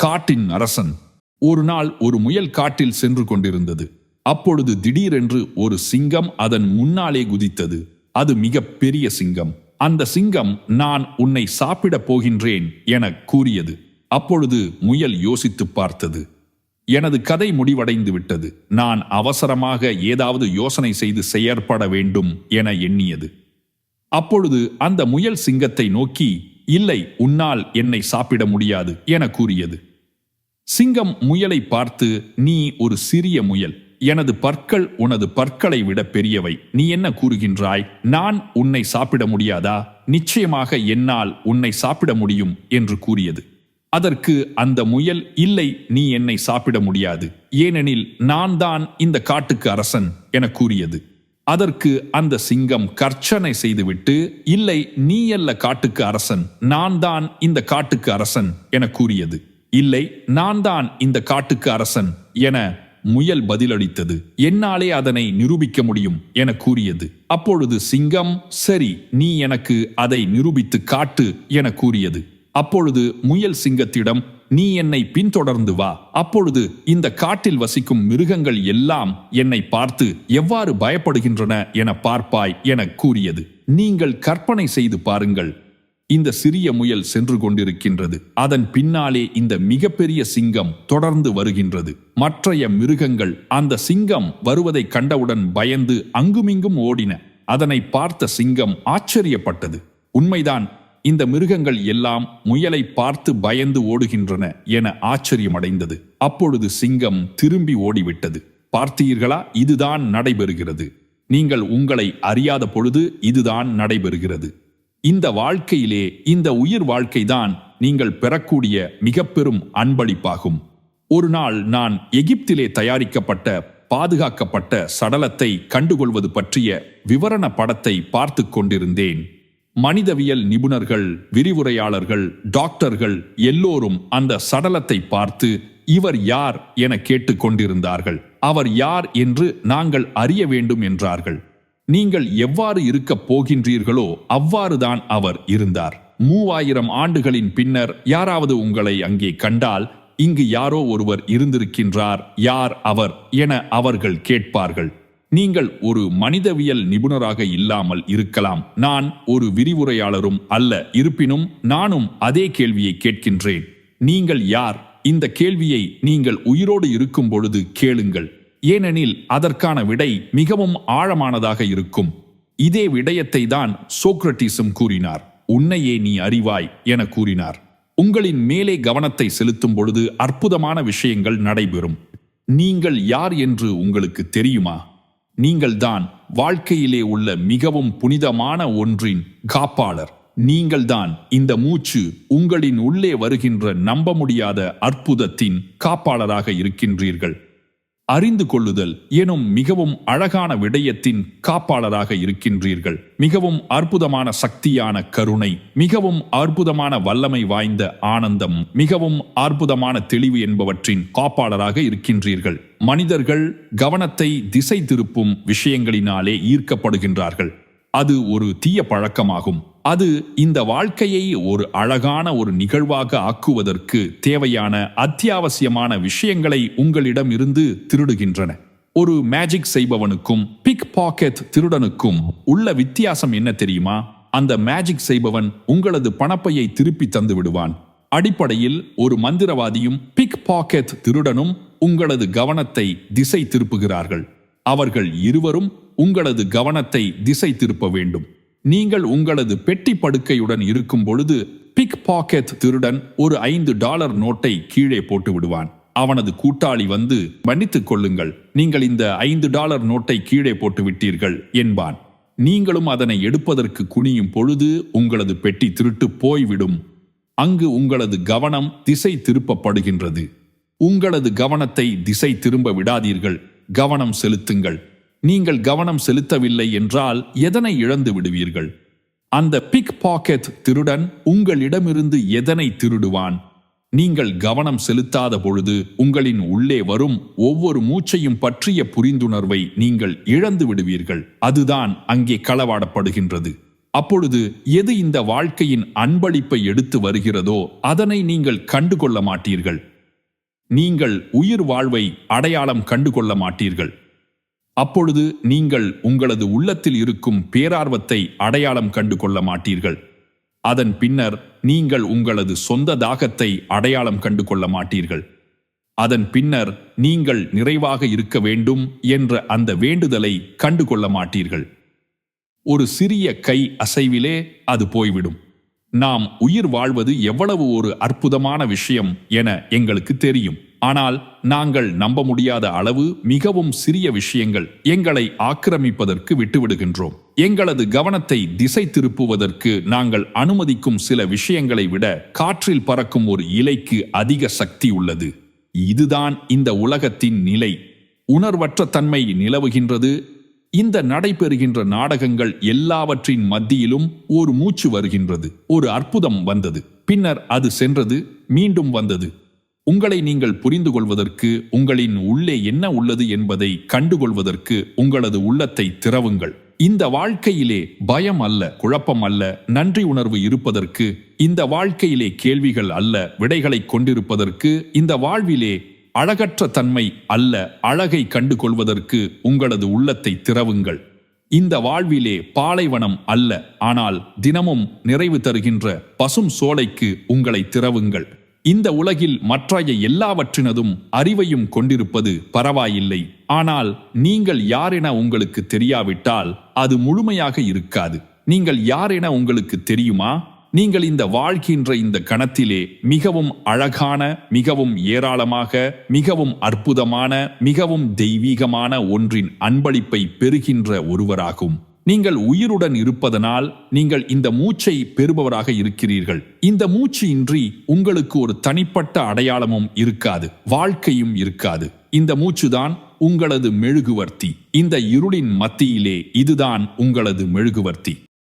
காட்டின் அரசன். ஒரு நாள் ஒரு முயல் காட்டில் சென்று கொண்டிருந்தது. அப்பொழுது திடீரென்று ஒரு சிங்கம் அதன் முன்னாலே குதித்தது. அது மிக பெரிய சிங்கம். அந்த சிங்கம் நான் உன்னை சாப்பிடப் போகின்றேன் என கூறியது. அப்பொழுது முயல் யோசித்து பார்த்தது. எனது கதை முடிவடைந்து விட்டது. நான் அவசரமாக ஏதாவது யோசனை செய்து செயற்பட வேண்டும் என எண்ணியது. அப்பொழுது அந்த முயல் சிங்கத்தை நோக்கி இல்லை உன்னால் என்னை சாப்பிட முடியாது என கூறியது. சிங்கம் முயலை பார்த்து நீ ஒரு சிறிய முயல். எனது பற்கள் உனது பற்களை விட பெரியவை. நீ என்ன கூறுகின்றாய்? நான் உன்னை சாப்பிட முடியாதா? நிச்சயமாக என்னால் உன்னை சாப்பிட முடியும் என்று கூறியது. அதற்கு அந்த முயல் இல்லை நீ என்னை சாப்பிட முடியாது. ஏனெனில் நான் தான் இந்த காட்டுக்கு அரசன் என கூறியது. அதற்கு அந்த சிங்கம் கர்ச்சனை செய்துவிட்டு இல்லை நீ அல்ல காட்டுக்கு அரசன். நான் தான் இந்த காட்டுக்கு அரசன் என கூறியது. இல்லை நான் தான் இந்த காட்டுக்கு அரசன் என முயல் பதிலளித்தது. என்னாலே அதனை நிரூபிக்க முடியும் என கூறியது. அப்பொழுது சிங்கம் சரி நீ எனக்கு அதை நிரூபித்து காட்டு என கூறியது. அப்பொழுது முயல் சிங்கத்திடம் நீ என்னை பின்தொடர்ந்து வா. அப்பொழுது இந்த காட்டில் வசிக்கும் மிருகங்கள் எல்லாம் என்னை பார்த்து எவ்வாறு பயப்படுகின்றன என பார்ப்பாய் என கூறியது. நீங்கள் கற்பனை செய்து பாருங்கள். இந்த சிறிய முயல் சென்று கொண்டிருக்கின்றது. அதன் பின்னாலே இந்த மிகப்பெரிய சிங்கம் தொடர்ந்து வருகின்றது. மற்றைய மிருகங்கள் அந்த சிங்கம் வருவதை கண்டவுடன் பயந்து அங்குமிங்கும் ஓடின. அதனை பார்த்த சிங்கம் ஆச்சரியப்பட்டது. உண்மைதான் இந்த மிருகங்கள் எல்லாம் முயலை பார்த்து பயந்து ஓடுகின்றன என ஆச்சரியமடைந்தது. அப்பொழுது சிங்கம் திரும்பி ஓடிவிட்டது. பார்த்தீர்களா இதுதான் நடைபெறுகிறது. நீங்கள் உங்களை அறியாத பொழுது இதுதான் நடைபெறுகிறது. இந்த வாழ்க்கையிலே இந்த உயிர் வாழ்க்கைதான் நீங்கள் பெறக்கூடிய மிக பெரும் அன்பளிப்பாகும். ஒரு நாள் நான் எகிப்திலே தயாரிக்கப்பட்ட பாதுகாக்கப்பட்ட சடலத்தை கண்டுகொள்வது பற்றிய விவரண படத்தை பார்த்து கொண்டிருந்தேன். மனிதவியல் நிபுணர்கள் விரிவுரையாளர்கள் டாக்டர்கள் எல்லோரும் அந்த சடலத்தை பார்த்து இவர் யார்? என கேட்டுக்கொண்டிருந்தார்கள் அவர் யார்? என்று நாங்கள் அறிய வேண்டும் என்றார்கள். நீங்கள் எவ்வாறு இருக்கப் போகின்றீர்களோ அவ்வாறுதான் அவர் இருந்தார். மூவாயிரம் ஆண்டுகளின் பின்னர் யாராவது உங்களை அங்கே கண்டால் இங்கு யாரோ ஒருவர் இருந்திருக்கின்றார் யார் அவர் என அவர்கள் கேட்பார்கள். நீங்கள் ஒரு மனிதவியல் நிபுணராக இல்லாமல் இருக்கலாம். நான் ஒரு விரிவுரையாளரும் அல்ல இருப்பினும் நானும் அதே கேள்வியை கேட்கின்றேன். நீங்கள் யார்? இந்த கேள்வியை நீங்கள் உயிரோடு இருக்கும் பொழுது கேளுங்கள். ஏனெனில் அதற்கான விடை மிகவும் ஆழமானதாக இருக்கும். இதே விடயத்தை தான் சோக்ரட்டிஸும் கூறினார். உன்னையே நீ அறிவாய் என கூறினார். உங்களின் மேலே கவனத்தை செலுத்தும் பொழுது அற்புதமான விஷயங்கள் நடைபெறும். நீங்கள் யார் என்று உங்களுக்கு தெரியுமா? நீங்கள்தான் வாழ்க்கையிலே உள்ள மிகவும் புனிதமான ஒன்றின் காப்பாளர். நீங்கள்தான் இந்த மூச்சு உங்களின் உள்ளே வருகின்ற நம்ப முடியாத அற்புதத்தின் காப்பாளராக இருக்கின்றீர்கள். அறிந்து கொள்ளுதல் எனும் மிகவும் அழகான விடயத்தின் காப்பாளராக இருக்கின்றீர்கள். மிகவும் அற்புதமான சக்தியான கருணை மிகவும் அற்புதமான வல்லமை வாய்ந்த ஆனந்தம் மிகவும் அற்புதமான தெளிவு என்பவற்றின் காப்பாளராக இருக்கின்றீர்கள். மனிதர்கள் கவனத்தை திசை திருப்பும் விஷயங்களினாலே ஈர்க்கப்படுகின்றார்கள். அது ஒரு தீய பழக்கமாகும். அது இந்த வாழ்க்கையை ஒரு அழகான ஒரு நிகழ்வாக ஆக்குவதற்கு தேவையான அத்தியாவசியமான விஷயங்களை உங்களிடம் இருந்து திருடுகின்றன. ஒரு மேஜிக் செய்பவனுக்கும் பிக் பாக்கெட் திருடனுக்கும் உள்ள வித்தியாசம் என்ன தெரியுமா? அந்த மேஜிக் செய்பவன் உங்களது பணப்பையை திருப்பி தந்து விடுவான். அடிப்படையில் ஒரு மந்திரவாதியும் பிக் பாக்கெட் திருடனும் உங்களது கவனத்தை திசை திருப்புகிறார்கள். அவர்கள் இருவரும் உங்களது கவனத்தை திசை திருப்ப வேண்டும். நீங்கள் உங்களது பெட்டி படுக்கையுடன் இருக்கும் பொழுது பிக் பாக்கெட் திருடன் ஒரு ஐந்து டாலர் நோட்டை கீழே போட்டு விடுவான். அவனது கூட்டாளி வந்து மன்னித்துக் கொள்ளுங்கள் நீங்கள் இந்த ஐந்து டாலர் நோட்டை கீழே போட்டு விட்டீர்கள் என்பான். நீங்களும் அதனை எடுப்பதற்கு குனியும் பொழுது உங்களது பெட்டி திருட்டு போய்விடும். அங்கு உங்களது கவனம் திசை திருப்பப்படுகின்றது. உங்களது கவனத்தை திசை திரும்ப விடாதீர்கள். கவனம் செலுத்துங்கள். நீங்கள் கவனம் செலுத்தவில்லை என்றால் எதனை இழந்து விடுவீர்கள்? அந்த பிக் பாக்கெட் திருடன் உங்களிடமிருந்து எதனை திருடுவான்? நீங்கள் கவனம் செலுத்தாத பொழுது உங்களின் உள்ளே வரும் ஒவ்வொரு மூச்சையும் பற்றிய புரிந்துணர்வை நீங்கள் இழந்து விடுவீர்கள். அதுதான் அங்கே களவாடப்படுகின்றது. அப்பொழுது எது இந்த வாழ்க்கையின் அன்பளிப்பை எடுத்து வருகிறதோ அதனை நீங்கள் கண்டுகொள்ள மாட்டீர்கள். நீங்கள் உயிர் வாழ்வை அடையாளம் கண்டுகொள்ள மாட்டீர்கள். அப்பொழுது நீங்கள் உங்களது உள்ளத்தில் இருக்கும் பேரார்வத்தை அடையாளம் கண்டு கொள்ள மாட்டீர்கள். அதன் பின்னர் நீங்கள் உங்களது சொந்த தாகத்தை அடையாளம் கண்டு கொள்ள மாட்டீர்கள். அதன் பின்னர் நீங்கள் நிறைவாக இருக்க வேண்டும் என்ற அந்த வேண்டுதலை கண்டு கொள்ள மாட்டீர்கள். ஒரு சிறிய கை அசைவிலே அது போய்விடும். நாம் உயிர் வாழ்வது எவ்வளவு ஒரு அற்புதமான விஷயம் என எங்களுக்கு தெரியும். ஆனால் நாங்கள் நம்ப முடியாத அளவு மிகவும் சிறிய விஷயங்கள் எங்களை ஆக்கிரமிப்பதற்கு விட்டுவிடுகின்றோம். எங்களது கவனத்தை திசை திருப்புவதற்கு நாங்கள் அனுமதிக்கும் சில விஷயங்களை விட காற்றில் பறக்கும் ஒரு இலைக்கு அதிக சக்தி உள்ளது. இதுதான் இந்த உலகத்தின் நிலை. உணர்வற்ற தன்மை நிலவுகின்றது. இந்த நடைபெறுகின்ற நாடகங்கள் எல்லாவற்றின் மத்தியிலும் ஒரு மூச்சு வருகின்றது. ஒரு அற்புதம் வந்தது. பின்னர் அது சென்றது மீண்டும் வந்தது. உங்களை நீங்கள் புரிந்து கொள்வதற்கு உங்களின் உள்ளே என்ன உள்ளது என்பதை கண்டுகொள்வதற்கு உங்களது உள்ளத்தை திறவுங்கள். இந்த வாழ்க்கையிலே பயம் அல்ல குழப்பம் அல்ல நன்றி உணர்வு இருப்பதற்கு இந்த வாழ்க்கையிலே கேள்விகள் அல்ல விடைகளை கொண்டிருப்பதற்கு இந்த வாழ்விலே அழகற்ற தன்மை அல்ல அழகை கண்டு கொள்வதற்கு உங்களது உள்ளத்தை திறவுங்கள். இந்த வாழ்விலே பாலைவனம் அல்ல ஆனால் தினமும் நிறைவு தருகின்ற பசும் சோலைக்கு உங்களை திறவுங்கள். இந்த உலகில் மற்றைய எல்லாவற்றினதும் அறிவையும் கொண்டிருப்பது பரவாயில்லை. ஆனால் நீங்கள் யாரென உங்களுக்கு தெரியாவிட்டால் அது முழுமையாக இருக்காது. நீங்கள் யாரென உங்களுக்கு தெரியுமா? நீங்கள் இந்த வாழ்கின்ற இந்த கணத்திலே மிகவும் அழகான மிகவும் ஏராளமாக மிகவும் அற்புதமான மிகவும் தெய்வீகமான ஒன்றின் அன்பளிப்பை பெறுகின்ற ஒருவராகும். நீங்கள் உயிருடன் இருப்பதனால் நீங்கள் இந்த மூச்சை பெறுபவராக இருக்கிறீர்கள். இந்த மூச்சு இன்றி உங்களுக்கு ஒரு தனிப்பட்ட அடையாளமும் இருக்காது வாழ்க்கையும் இருக்காது. இந்த மூச்சுதான் உங்களது மெழுகுவர்த்தி. இந்த இருளின் மத்தியிலே இதுதான் உங்களது மெழுகுவர்த்தி.